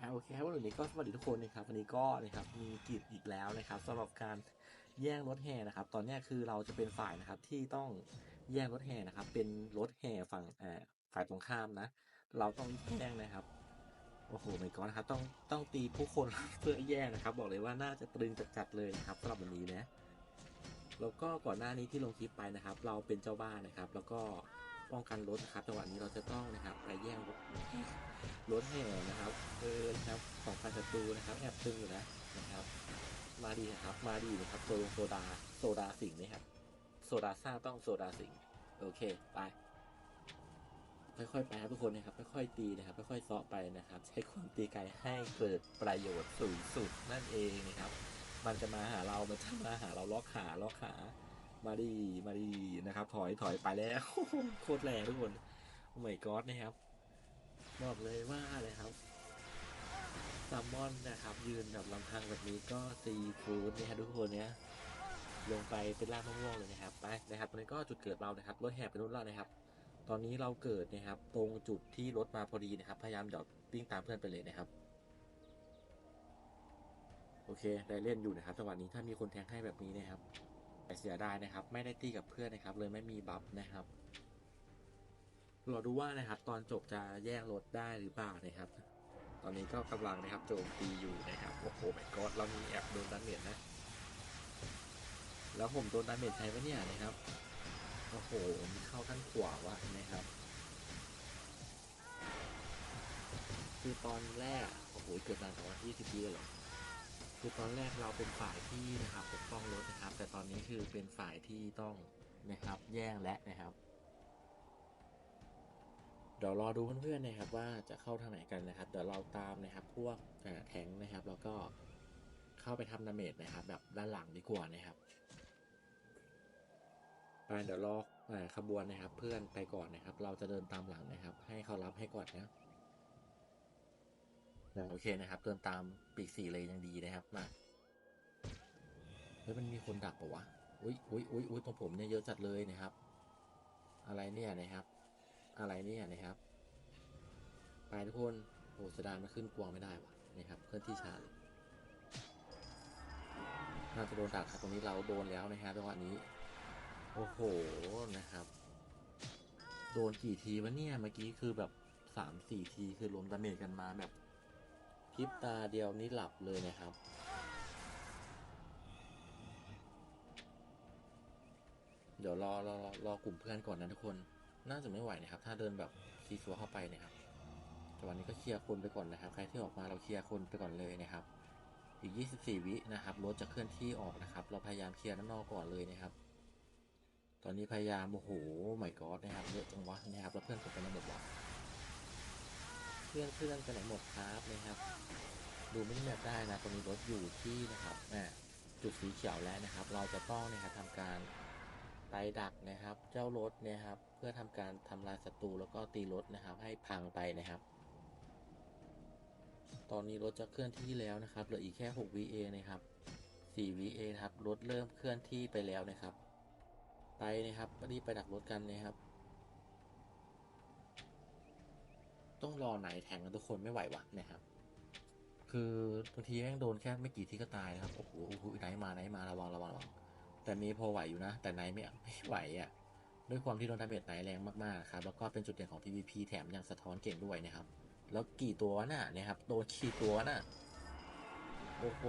อ่าโอเคครับวันนี้ก็สวัสดีทุกคนนะครับวันนี้ก็นะครับมีกิจอีกแล้วนะครับสำหรับการแย่งรถแห่นะครับ ตอนนี้คือเราจะเป็นฝ่ายนะครับที่ต้องแย่งรถแห่นะครับ เป็นรถแห่ฝั่งเอ่อฝ่ายตรงข้ามนะ เราต้องแย่งนะครับโอ้โหไม่ก็นะครับต้องต้องตีผู้คนเพื่อแย่งนะครับ บอกเลยว่าน่าจะตรึงจัดๆเลยนะครับสำหรับวันนี้นะ แล้วก็ก่อนหน้านี้ที่ลงคลิปไปนะครับ เราเป็นเจ้าบ้านนะครับ แล้วก็ป้องกันรถนะครับจังหวะนี้เราจะต้องนะครับไปแย่งรถรถแห่นะครับเออนะครับของพันศัตรูนะครับแอบตึงอยู่นะนะครับ มาดีนะครับ มาดีนะครับโซโซดาโซดาสิงนะครับโซดาซ่าต้องโซดาสิงโอเคไปค่อยๆไปครับทุกคนนะครับค่อยๆตีนะครับค่อยๆซาะไปนะครับ ใช้ความตีไกลให้เกิดประโยชน์สูงสุดนั่นเองนะครับ มันจะมาหาเรา มันจะมาหาเราล็อกขาล็อกขา มาดีมาดีนะครับ ถอยถอยไปแล้วโคตรแรงทุกคนโอ้ my god นะครับบอกเลยว่าอะไรครับแซลมอนนะครับ ยืนแบบลำพังแบบนี้ก็ซีฟู้ดนะครับทุกคนเนี้ยลงไปเป็นรากมะม่วงเลยนะครับไปนะครับตอนนี้ก็จุดเกิดเรานะครับรถแห่ไปรุ่นเรานะครับ ตอนนี้เราเกิดนะครับ ตรงจุดที่รถมาพอดีนะครับ พยายามหยอดวิ่งตามเพื่อนไปเลยนะครับ โอเคได้เล่นอยู่นะครับจังหวะนี้ถ้ามีคนแทงให้แบบนี้นะครับแต่เสียดายนะครับ ไม่ได้ตีกับเพื่อนนะครับ เลยไม่มีบัฟนะครับรอดูว่านะครับ ตอนจบจะแย่งรถได้หรือเปล่านะครับ ตอนนี้ก็กำลังนะครับโจมตีอยู่นะครับโอ้โหไม่กอดเรามีแอบโดนดาเมจนะ แล้วผมโดนดาเมจใช้ปะเนี่ยนะครับโอ้โหมีเข้าด้านขวาวะนะครับคือตอนแรกโอ้โหเกิดนานกว่ายี่สิบปีเลยเหรอ คือตอนแรกเราเป็นฝ่ายที่นะครับปกป้องรถนะครับ แต่ตอนนี้คือเป็นฝ่ายที่ต้องนะครับ แย่งและนะครับ เดี๋ยวรอดูเพื่อนๆนะครับ ว่าจะเข้าทางไหนกันนะครับ เดี๋ยวเราตามนะครับ พวกเอ่แทงนะครับ แล้วก็เข้าไปทำดาเมจนะครับ แบบด้านหลังดีกว่านะครับไปเดี๋ยวรอเอ่อขบวนนะครับ เพื่อนไปก่อนนะครับ เราจะเดินตามหลังนะครับ ให้เขารับให้ก่อนนะ โอเคนะครับเดินตามปีกสี่เลยยังดีนะครับมาเฮ้ยมันมีคนดักปะวะอุ้ยอุ้ยอุ้ยอุ้ยตรงผมเนี่ยเยอะจัดเลยนะครับ อะไรเนี่ยนะครับ อะไรเนี่ยนะครับ ไปทุกคนโอ้สดายมันขึ้นกวางไม่ได้วะนะครับเคลื่อนที่ช้าเลยน่าจะโดนดักครับตรงนี้เราโดนแล้วนะครับจังหวะนี้ โอ้โหนะครับ โดนกี่ทีวะเนี่ยเมื่อกี้คือแบบสามสี่ทีคือรวมดาเมจกันมาแบบ พริบตาเดียวนี้หลับเลยนะครับ เดี๋ยวรอรอรอรอกลุ่มเพื่อนก่อนนะทุกคน น่าจะไม่ไหวนะครับ ถ้าเดินแบบซีซัวเข้าไปนะครับแต่วันนี้ก็เคลียร์คนไปก่อนนะครับ ใครที่ออกมาเราเคลียร์คนไปก่อนเลยนะครับ อีก 24 วินะครับรถจะเคลื่อนที่ออกนะครับ เราพยายามเคลียร์ด้านนอกก่อนเลยนะครับ ตอนนี้พยายามโอ้โหไม่กอดนะครับเยอะจังวะนะครับแล้วเพื่อนผมไปไหนหมดวะ เพื่อนเพื่อนไปไหนหมดครับนะครับ ดูไม่ได้แมปได้นะตรงนี้รถอยู่ที่นะครับอ่าจุดสีเขียวแล้วนะครับ เราจะต้องนะครับทำการไปดักนะครับ เจ้ารถนะครับ เพื่อทำการทำลายศัตรูแล้วก็ตีรถนะครับ ให้พังไปนะครับ ตอนนี้รถจะเคลื่อนที่แล้วนะครับเหลืออีกแค่6 VA นะครับ4 VA ครับรถเริ่มเคลื่อนที่ไปแล้วนะครับ ไปนะครับรีบไปดักรถกันนะครับ ต้องรอไหนแทงกันทุกคนไม่ไหววะนะครับ คือบางทีแม่งโดนแค่ไม่กี่ที่ก็ตายนะครับ โอ้โหไหนมาไหนมาระวังระวังระวังแต่มีพอไหวอยู่นะ แต่ไนไม่ไม่ไหวอะด้วยความที่โดนดาเมจไนแรงมากๆครับแล้วก็เป็นจุดเด่นของ PVP แถมยังสะท้อนเก่งด้วยนะครับ แล้วกี่ตัวน่ะนะครับโดนกี่ตัวน่ะโอ้โห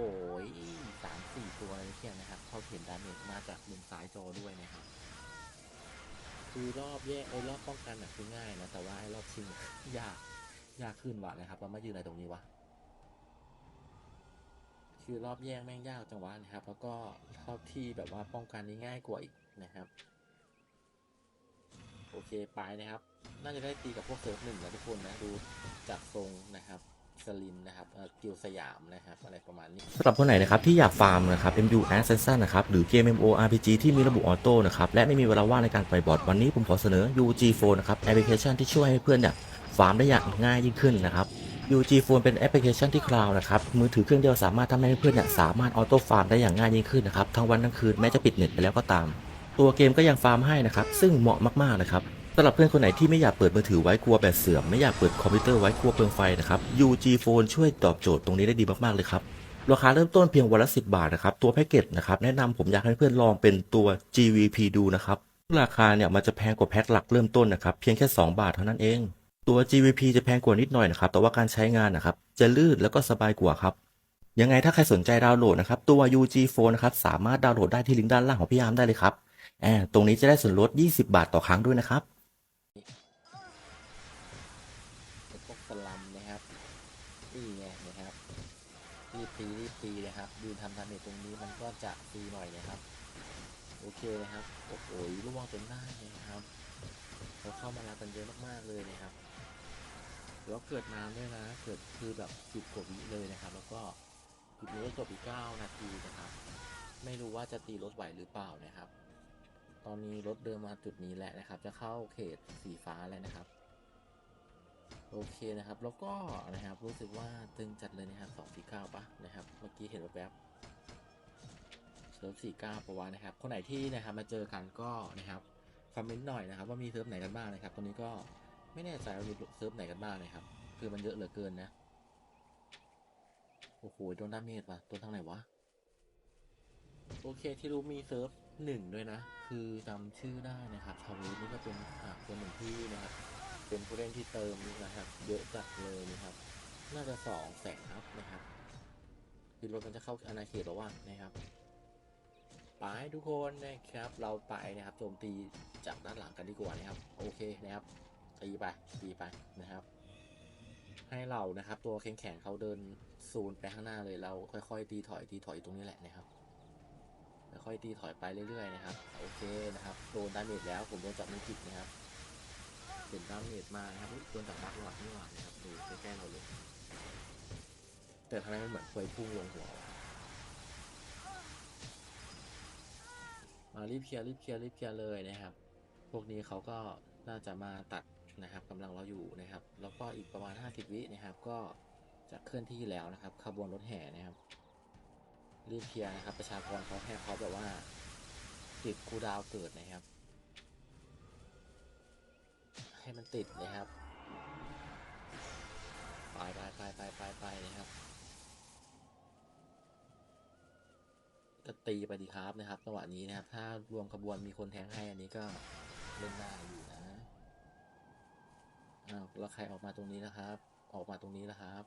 สามสี่ตัวเลยเที่ยนะครับเขาเห็นดาเมจมาจากมุมซ้ายจอด้วยนะครับ คือรอบแยกไอ้รอบป้องกันน่ะคือง่ายนะแต่ว่าไอ้รอบชิงยากยากขึ้นว่ะนะครับเรามายืนอะไรตรงนี้วะคือรอบแย่งแม่งยากจังหวะนะครับ แล้วก็รอบที่แบบว่าป้องกันนี่ง่ายกว่าอีกนะครับ โอเคไปนะครับ น่าจะได้ตีกับพวกเซิร์ฟหนึ่งนะทุกคนนะดูจากทรงนะครับ สลินนะครับกิลสยามนะครับอะไรประมาณนี้สำหรับคนไหนนะครับที่อยากฟาร์มนะครับ MU a s s a n นะครับหรือเกม MMORPG ที่มีระบบออโต้นะครับและไม่มีเวลาว่างในการปล่อยบอทวันนี้ผมขอเสนอ UG Phone นะครับแอปพลิเคชันที่ช่วยให้เพื่อนเนี่ยฟาร์มได้อย่างง่ายยิ่งขึ้นนะครับ UG Phone เป็นแอปพลิเคชันที่คลาวนะครับมือถือเครื่องเดียวสามารถทำให้เพื่อนเนี่ยสามารถออโต้ฟาร์มได้อย่างง่ายยิ่งขึ้นนะครับทั้งวันทั้งคืนแม้จะปิดเน็ตไปแล้วก็ตาม ตัวเกมก็ยังฟาร์มให้นะครับซึ่งเหมาะมากๆนะครับ สำหรับเพื่อนคนไหนที่ไม่อยากเปิดมือถือไว้กลัวแบตเสื่อมไม่อยากเปิดคอมพิวเตอร์ไว้กลัวเปลืองไฟนะครับ UG Phone ช่วยตอบโจทย์ตรงนี้ได้ดีมากๆเลยครับราคาเริ่มต้นเพียงวันละ 10 บาทนะครับ ตัวแพ็กเกจนะครับ แนะนำผมอยากให้เพื่อนลองเป็นตัว GVP ดูนะครับ ราคาเนี่ยมันจะแพงกว่าแพ็คหลักเริ่มต้นนะครับ เพียงแค่ 2 บาทเท่านั้นเอง ตัว GVP จะแพงกว่านิดหน่อยนะครับ แต่ว่าการใช้งานนะครับ จะลื่นแล้วก็สบายกว่าครับ ยังไงถ้าใครสนใจดาวน์โหลดนะครับ ตัว UG Phone นะครับสามารถดาวน์โหลดได้ที่ลิงก์ด้านล่างของพี่อามได้เลยครับแอบตรงนี้จะได้ส่วนลด 20 บาทต่อครั้งด้วยนะครับ จะตีหน่อยนะครับ โอเคนะครับโอ้โหล่วงจนได้เลยครับเราเข้ามาแล้วกันเยอะมากๆเลยนะครับแล้วเกิดนานด้วยนะเกิดคือแบบสิบกว่าวิเลยนะครับ แล้วก็จุดนี้จบอีกเก้านาทีนะครับ ไม่รู้ว่าจะตีรถไหวหรือเปล่านะครับ ตอนนี้รถเดินมาจุดนี้แหละนะครับ จะเข้าเขตสีฟ้าแล้วนะครับโอเคนะครับ แล้วก็นะครับรู้สึกว่าตึงจัดเลยนะครับสองสี่เก้าปะนะครับ เมื่อกี้เห็นแวบ เซิร์ฟสี่เก้าปะวะนะครับ คนไหนที่นะครับมาเจอกันก็นะครับคอมเมนต์หน่อยนะครับว่ามีเซิร์ฟไหนกันบ้างนะครับตอนนี้ก็ไม่แน่ใจว่ามีเซิร์ฟไหนกันบ้างนะครับ คือมันเยอะเหลือเกินนะ โอ้โหโดนดาเมจว่ะตัวทางไหนวะ โอเคที่รู้มีเซิร์ฟหนึ่งด้วยนะ คือจำชื่อได้นะครับชาวนี้นี่ก็เป็นอ่าคนหนึ่งที่นะครับ เป็นผู้เล่นที่เติมนะครับ เยอะจัดเลยนะครับ น่าจะสองแสนครับนะครับคือรถมันจะเข้าอาณาเขตแล้วว่านะครับ ไปทุกคนนะครับ เราไปนะครับโจมตีจากด้านหลังกันดีกว่านะครับ โอเคนะครับตีไปตีไปนะครับ ให้เรานะครับ ตัวแข็งแข็งเขาเดินซูนไปข้างหน้าเลยเราค่อยๆ ตีถอยตีถอยตรงนี้แหละนะครับค่อยๆตีถอยไปเรื่อยๆนะครับโอเคนะครับโดนดาเมจแล้วผมโดนจับมือจิกนะครับเห็นดาเมจมานะครับโดนจากบักหลอดนี่หว่านะครับดูใกล้ๆเราเลยแต่ทำไมมันเหมือนเคยพุ่งลงหัววะ มารีบเคลียร์รีบเคลียร์รีบเคลียร์เลยนะครับ พวกนี้เขาก็น่าจะมาตัดนะครับกำลังเราอยู่นะครับ แล้วก็อีกประมาณ 50 วินะครับ ก็จะเคลื่อนที่แล้วนะครับขบวนรถแห่นะครับรีบเคลียร์นะครับ ประชากรเขาแค่เขาแบบว่าติดคูดาวน์เกิดนะครับ ให้มันติดนะครับ ไปไปไปไปไปไปนะครับ ก็ตีไปดีครับนะครับจังหวะนี้นะครับ ถ้ารวมขบวนมีคนแทงให้อันนี้ก็เล่นได้อยู่นะอ้าวแล้วใครออกมาตรงนี้นะครับ ออกมาตรงนี้นะครับ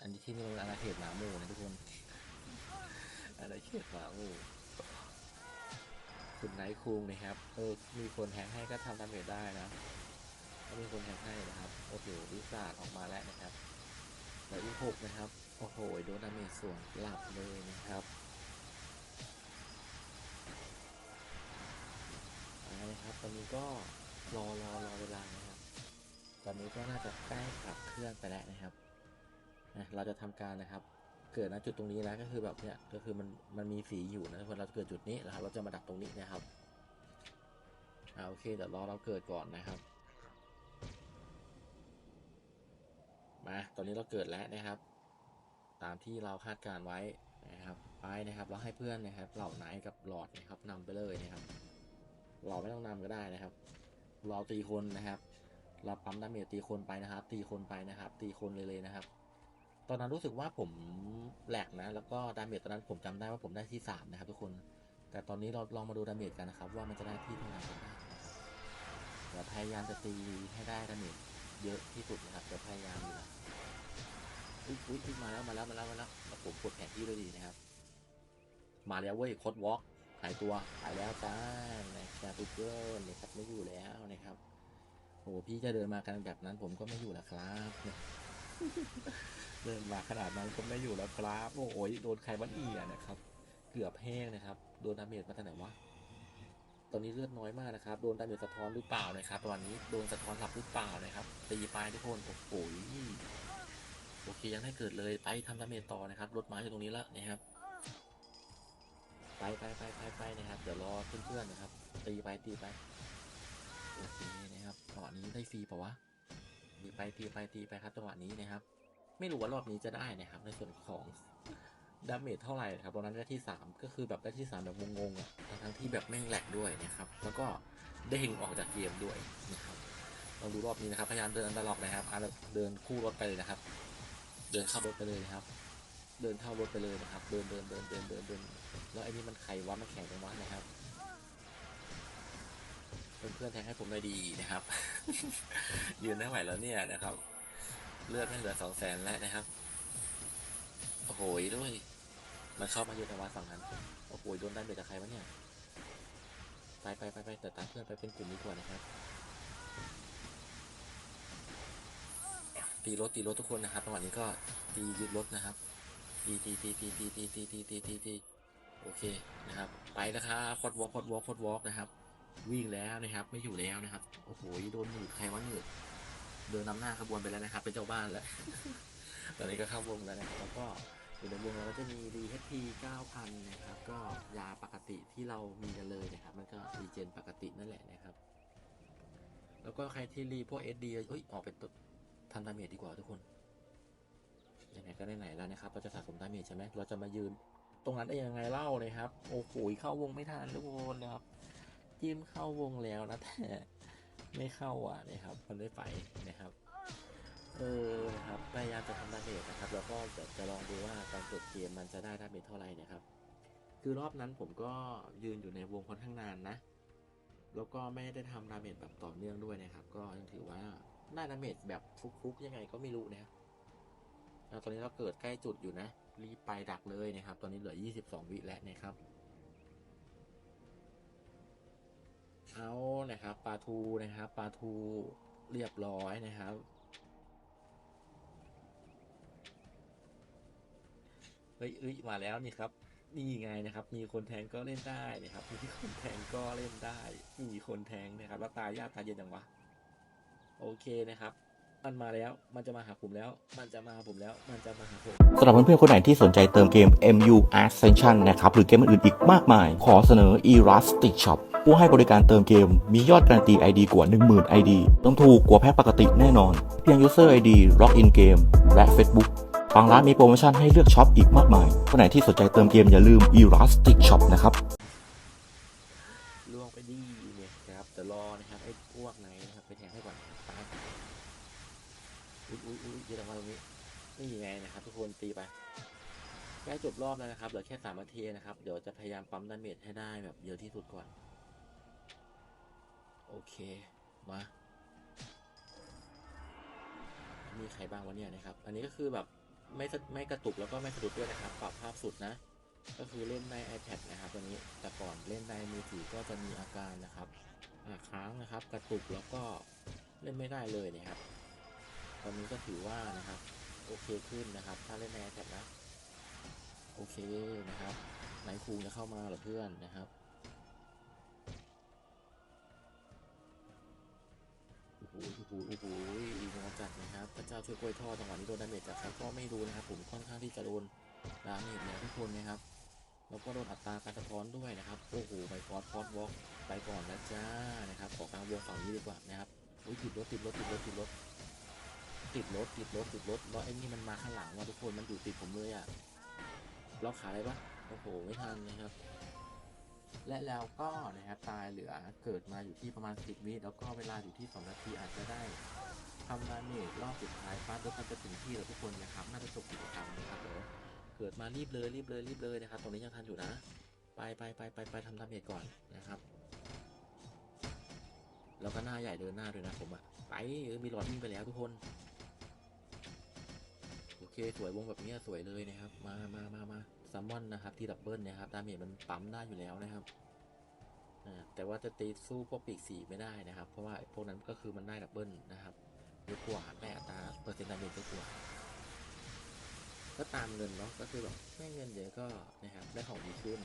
อันนี้ที่นี่มันอาณาเขตหมาหมูนะทุกคนอาณาเขตหมาหมูคุณไนท์คุงนะครับเออมีคนแฮงให้ก็ทำดาเมจได้นะถ้ามีคนแฮงให้นะครับโอ้โหวิสาดออกมาแล้วนะครับแล้วอีกหกนะครับ โอ้โห โดนดาเมจส่วนหลับเลยนะครับเอาละครับ ตอนนี้ก็รอรอรอเวลานะครับ ตอนนี้ก็น่าจะใกล้ขับเคลื่อนไปแล้วนะครับนะเราจะทำการนะครับ เกิดนะจุดตรงนี้แล้วก็คือแบบเนี้ยก็คือมันมันมีสีอยู่นะพอเราเกิดจุดนี้นะครับเราจะมาดักตรงนี้นะครับอ่าโอเคเดี๋ยวรอเราเกิดก่อนนะครับมาตอนนี้เราเกิดแล้วนะครับ ตามที่เราคาดการไว้นะครับไปนะครับเราให้เพื่อนนะครับเหล่าไหนกับหลอดนะครับนำไปเลยนะครับเราไม่ต้องนำก็ได้นะครับ เราตีคนนะครับ เราปั๊มดาเมจตีคนไปนะครับ ตีคนไปนะครับ ตีคนเลยเลยนะครับ ตอนนั้นรู้สึกว่าผมแหลกนะ แล้วก็ดาเมจตอนนั้นผมจำได้ว่าผมได้ที่สามนะครับทุกคน แต่ตอนนี้เราลองมาดูดาเมจกันนะครับ ว่ามันจะได้ที่เท่าไหร่กันบ้างนะครับเดี๋ยวพยายามจะตีให้ได้ดาเมจเยอะที่สุดนะครับเดี๋ยวพยายามอยู่นะ อุ๊ยอุ๊ยอุ๊ยมาแล้วมาแล้วมาแล้วมาแล้วแล้วผมกดแผนที่ด้วยดีนะครับ มาแล้วเว้ยโคดวอล์กหายตัวหายแล้วจ้านะครับทุกคนนะครับไม่อยู่แล้วนะครับโอ้พี่จะเดินมากันแบบนั้น ผมก็ไม่อยู่แล้วครับเดินมาขนาดนั้นก็ไม่อยู่แล้วครับโอ้โหโดนใครบ้านเอีอะนะครับ เกือบแห้งนะครับ โดนดาเมจมาตั้งไหนวะตอนนี้เลือดน้อยมากนะครับ โดนดาเมจสะท้อนหรือเปล่านะครับตอนนี้โดนสะท้อนหลับหรือเปล่านะครับตีไปทุกคนโอ้โห โอเคยังได้เกิดเลยไปทำดาเมจต่อนะครับรถม้าอยู่ตรงนี้แล้วนะครับ ไปไปไปไปไปนะครับเดี๋ยวรอเพื่อนๆนะครับ ตีไปตีไปโอเคนะครับจังหวะนี้ได้ฟรีปล่าวะตีไปตีไปตีไปครับจังหวะนี้นะครับ ไม่รู้ว่ารอบนี้จะได้นะครับ ในส่วนของดาเมจเท่าไหร่ครับตอนนั้นได้ที่สามก็คือแบบได้ที่สามแบบงงๆอะทั้งที่แบบแม่งแหลกด้วยนะครับ แล้วก็เด้งออกจากเกมด้วยนะครับลองดูรอบนี้นะครับ พยายามเดินอันตรอกนะครับอะเดินคู่รถไปเลยนะครับ เดินเข้ารถไปเลยครับ เดินเข้ารถไปเลยนะครับ เดินเดินเดินเดินเดินเดินแล้วไอ้นี่มันใครวะมันแข่งกันวะนะครับ เพื่อนๆแทงให้ผมเลยดีนะครับ ยืนไม่ไหวแล้วเนี่ยนะครับ เลือดไม่เหลือสองแสนแล้วนะครับ โอ้โหด้วยมันเข้ามาอยู่ในวัดฝั่งนั้น โอ้โหโดนได้เบ็ดจากใครวะเนี่ย ไปไปไปไปแต่ตามเพื่อนไปเป็นกลุ่มดีกว่านะครับ ตีรถตีรถทุกคนนะครับจังหวะนี้ก็ตียึดรถนะครับตีตีตีตีตีตีตีตีตีตีตีโอเคนะครับ ไปแล้วครับคอดวอล์กคอดวอล์กคอดวอล์กนะครับ วิ่งแล้วนะครับ ไม่อยู่แล้วนะครับ โอ้โหโดนหนืดใครวะหนืดเดินนำหน้าขบวนไปแล้วนะครับ เป็นเจ้าบ้านแล้ว ตอนนี้ก็เข้าวงแล้วนะครับแล้วก็อยู่ในวงเราก็จะมี DHP 9000 นะครับ ก็ยาปกติที่เรามีกันเลยนะครับ มันก็รีเจนปกตินั่นแหละนะครับ แล้วก็ใครที่รีพวก SD เอ้ยออกเป็นตัว ทำดาเมจดีกว่าทุกคนยังไงก็ได้ไหนแล้วนะครับเราจะสะสมดาเมจใช่ไหมเราจะมายืนตรงนั้นได้ยังไงเล่าเลยครับ โอ้โหเข้าวงไม่ทันทุกคนนะครับจิ้มเข้าวงแล้วนะแต่ไม่เข้าอะนะครับมันไม่ไปนะครับเออนะครับพยายามจะทำดาเมจนะครับ แล้วก็จะจะลองดูว่าตอนจบเกมมันจะได้ดาเมจเท่าไหร่นะครับ คือรอบนั้นผมก็ยืนอยู่ในวงค่อนข้างนานนะ แล้วก็ไม่ได้ทำดาเมจแบบต่อเนื่องด้วยนะครับ ก็ยังถือว่า ได้ดาเมจแบบฟุกๆยังไงก็ไม่รู้นะครับตอนนี้เราเกิดใกล้จุดอยู่นะ รีบไปดักเลยนะครับ ตอนนี้เหลือ 22 วิแล้วนะครับ เอานะครับปลาทูนะครับปลาทูเรียบร้อยนะครับเฮ้ยเอ้ยมาแล้วนี่ครับนี่ไงนะครับ มีคนแทงก็เล่นได้นะครับ มีคนแทงก็เล่นได้ มีคนแทงนะครับ แล้วตายยากตายเย็นจังวะ โอเคนะครับ มันมาแล้ว มันจะมาหาผมแล้ว มันจะมาหาผมแล้ว มันจะมาหาผมสำหรับเพื่อนๆคนไหนที่สนใจเติมเกม MU Ascension นะครับ หรือเกมอื่นๆอีกมากมาย ขอเสนอ Elastic Shop ผู้ให้บริการเติมเกมมียอดการันตี ID กว่า 10,000 ID ต้องถูกกว่าแพ็คปกติแน่นอน เพียง User ID Login เกมและ Facebook บางร้านมีโปรโมชั่นให้เลือกช็อปอีกมากมายคนไหนที่สนใจเติมเกมอย่าลืม Elastic Shop นะครับ ล่วงไปดีเนี่ยครับแต่รอนะครับไอ้พวกไหนนะครับไปแทงให้ก่อนตายอุ้ยอุ้ยอุ้ยเยอะจังวะตรงนี้นี่ไงนะครับ ทุกคนตีไปใก ล้จบรอบแล้วนะครับ เหลือแค่สามนาทีนะครับ เดี๋ยวจะพยายามปั๊มดาเมจให้ได้แบบเยอะที่สุดก่อน โอเค มา มีใครบ้างวะเนี่ยนะครับ อันนี้ก็คือแบบไม่ไม่กระตุกแล้วก็ไม่สะดุดด้วยนะครับ ปรับภาพสุดนะ ก็คือเล่นใน iPad นะครับตัวนี้ แต่ก่อนเล่นในมือถือก็จะมีอาการนะครับอ่าค้างนะครับ กระตุกแล้วก็เล่นไม่ได้เลยนะครับ ตอนนี้ก็ถือว่านะครับ โอเคขึ้นนะครับ ถ้าเล่นใน iPad นะ โอเคนะครับไหนครูจะเข้ามาหรอเพื่อนนะครับโอ้โหโอ้โหโอ้โหอีกจัดนะครับ พระเจ้าช่วยกล้วยทอดจังหวะนี้โดนดาเมจจากใครก็ไม่รู้นะครับ ผมค่อนข้างที่จะโดนดาเมจเนี่ยทุกคนนะครับ แล้วก็โดนอัตราการสะท้อนด้วยนะครับ โอ้โหไปฟอสฟอสวอล์กไปก่อนแล้วจ้านะครับ ขอกลางวงฝั่งนี้ดีกว่านะครับอุ้ยติดรถติดรถติดรถติดรถติดรถติดรถติดรถแล้วไอ้นี่มันมาข้างหลังว่ะทุกคนมันอยู่ติดผมเลยอะ ล็อกขาได้ปะโอ้โห ไม่ทันนะครับ และแล้วก็นะครับตายเหลือเกิดมาอยู่ที่ประมาณ 10 วิแล้วก็เวลาอยู่ที่ 2 นาทีอาจจะได้ทำดาเมจรอบสุดท้ายฟาดรถมันจะถึงที่แล้วทุกคนนะครับ น่าจะจบกิจกรรมนะครับเดี๋ยวเกิดมารีบเลยรีบเลยรีบเลยนะครับ ตรงนี้ยังทันอยู่นะ ไปไปไปไปไปทำดาเมจก่อนนะครับ แล้วก็หน้าใหญ่เดินหน้าด้วยนะผมอะไปเออมีหลอดวิ่งไปแล้วทุกคน เคสวยวงแบบนี้สวยเลยนะครับ มามามามาซัมมอนนะครับที่ดับเบิลนะครับดาเมจมันปั๊มได้อยู่แล้วนะครับแต่ว่าจะตีสู้พวกปีกสีไม่ได้นะครับ เพราะว่าพวกนั้นก็คือมันได้ดับเบิลนะครับเยอะกว่าได้อัตราเปอร์เซ็นต์ดาเมจเยอะกว่าก็ตามเงินเนาะก็คือแบบแม่เงินเยอะก็นะครับได้ของดีขึ้น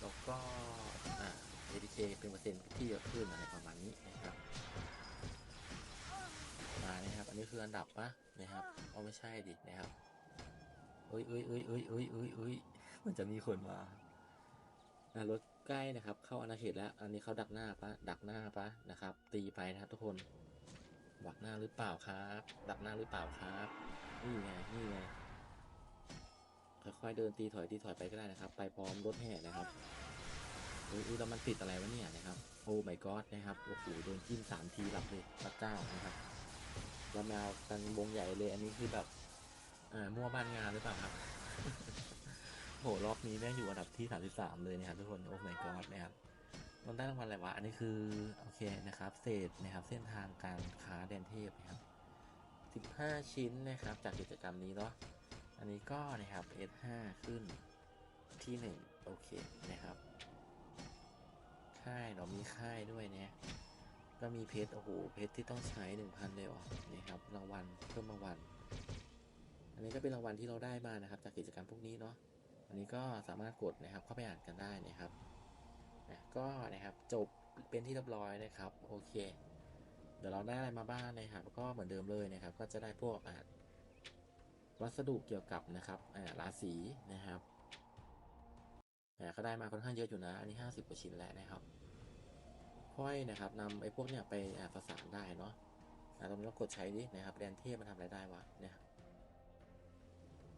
แล้วก็อ่า ADK เป็นเปอร์เซ็นต์ที่เยอะขึ้นอะไรประมาณนี้นะครับ อันนี้คืออันดับปะนะครับเอาไม่ใช่ดินะครับเอ้ยเอ้ยเอ้ยเอ้ยเอ้ยเอ้ยเอ้ยมันจะมีคนมาอะรถใกล้นะครับ เข้าอาณาเขตแล้ว อันนี้เขาดักหน้าปะดักหน้าปะนะครับ ตีไปนะครับ ทุกคนดักหน้าหรือเปล่าครับ ดักหน้าหรือเปล่าครับ นี่ไงนี่ไงขค่อยๆเดินตีถอยตีถอยไปก็ได้นะครับ ไปพร้อมรถแห่นะครับอุ้ยอุ้ยแล้วมันติดอะไรวะเนี่ยนะครับ โอ้ my god นะครับ โอ้โห โดนจิ้มสามทีหลับเลยพระเจ้านะครับ แล้วแมวกันวงใหญ่เลยอันนี้คือแบบอ่ามั่วบ้านงานหรือเปล่าครับ โหรอบนี้แม่งอยู่อันดับที่ 33 เลยนะครับทุกคนโอ้ my god นะครับมันได้รางวัลอะไรวะอันนี้คือโอเคนะครับ เศษนะครับเส้นทางการค้าแดนเทพนะครับ15 ชิ้นนะครับ จากกิจกรรมนี้เนาะอันนี้ก็นะครับ S5 ขึ้นที่ 1 โอเคนะครับ ค่ายเรามีค่ายด้วยเนี่ย ก็มีเพชรโอ้โหเพชรที่ต้องใช้1,000เลยเหรอนะครับรางวัลเพิ่มรางวัลอันนี้ก็เป็นรางวัลที่เราได้มานะครับ จากกิจกรรมพวกนี้เนาะอันนี้ก็สามารถกดนะครับเข้าไปอ่านกันได้นะครับนะก็นะครับจบเป็นที่เรียบร้อยนะครับโอเค เดี๋ยวเราได้อะไรมาบ้างนะครับ ก็เหมือนเดิมเลยนะครับ ก็จะได้พวกอ่าวัสดุเกี่ยวกับนะครับอ่าราศีนะครับอ่าก็ได้มาค่อนข้างเยอะอยู่นะ อันนี้ห้าสิบกว่าชิ้นแล้วนะครับ ค่อยนะครับนำไอ้พวกเนี้ยไปอ่าประสานได้เนาะอ่าตรงนี้เรากดใช้ดินะครับแดนเทพมันทำอะไรได้วะเนี่ย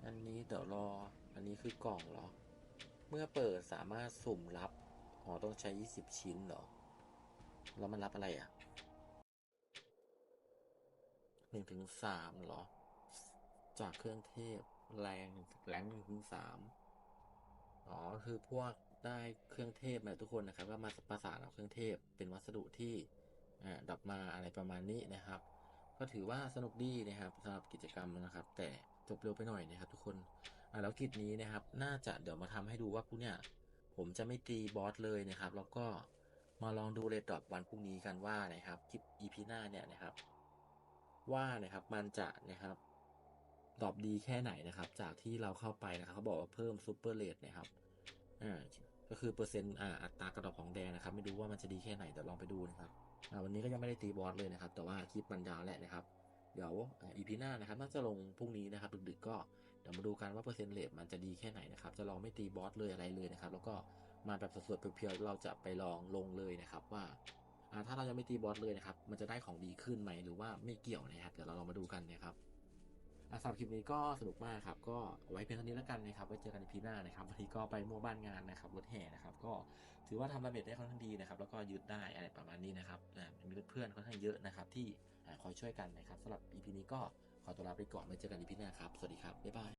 อันนี้เดี๋ยวรออันนี้คือกล่องเหรอ เมื่อเปิดสามารถสุ่มรับอ๋อต้องใช้ 20 ชิ้นเหรอแล้วมันรับอะไรอะหนึ่งถึงสามเหรอ จากเครื่องเทพแรงแรงหนึ่งถึงสามอ๋อคือพวก ได้เครื่องเทพมาทุกคนนะครับ ก็มาประสานเอาเครื่องเทพเป็นวัสดุที่ดับมาอะไรประมาณนี้นะครับ ก็ถือว่าสนุกดีนะครับสำหรับกิจกรรมนะครับ แต่จบเร็วไปหน่อยนะครับ ทุกคนอ่าแล้วกิจนี้นะครับ น่าจะเดี๋ยวมาทำให้ดูว่าพวกเนี้ยผมจะไม่ตีบอสเลยนะครับ แล้วก็มาลองดูเรดดอทวันพรุ่งนี้กันว่านะครับคลิป EP หน้าเนี่ยนะครับ ว่านะครับมันจะนะครับตอบดีแค่ไหนนะครับ จากที่เราเข้าไปนะครับเขาบอกว่าเพิ่มซูเปอร์เรทนะครับอ่า ก็คือเปอร์เซ็นต์อ่าอัตรากระดอกของแดงนะครับ ไม่รู้ว่ามันจะดีแค่ไหนเดี๋ยวลองไปดูนะครับอ่าวันนี้ก็ยังไม่ได้ตีบอสเลยนะครับ แต่ว่าคลิปมันยาวแหละนะครับ เดี๋ยวอีพีหน้านะครับ น่าจะลงพรุ่งนี้นะครับดึกๆก็เดี๋ยวมาดูกันว่าเปอร์เซ็นต์เลทมันจะดีแค่ไหนนะครับ จะลองไม่ตีบอสเลยอะไรเลยนะครับ แล้วก็มาแบบสดๆเพียวๆเราจะไปลองลงเลยนะครับว่าอ่าถ้าเรายังไม่ตีบอสเลยนะครับ มันจะได้ของดีขึ้นไหมหรือว่าไม่เกี่ยวนะครับ เดี๋ยวเราลองมาดูกันนะครับ สำหรับคลิปนี้ก็สนุกมากครับ ก็ไว้เพียงเท่านี้แล้วกันนะครับ ไว้เจอกันในพีหน้านะครับ วันนี้ก็ไปมั่วบ้านงานนะครับรถแห่นะครับ ก็ถือว่าทำดาเมจได้ค่อนข้างดีนะครับ แล้วก็ยืดได้อะไรประมาณนี้นะครับมีเพื่อนค่อนข้างเยอะนะครับ ที่คอยช่วยกันนะครับสำหรับ EP นี้ก็ขอตัวลาไปก่อนไว้เจอกันในพีหน้าครับ สวัสดีครับ บ๊ายบาย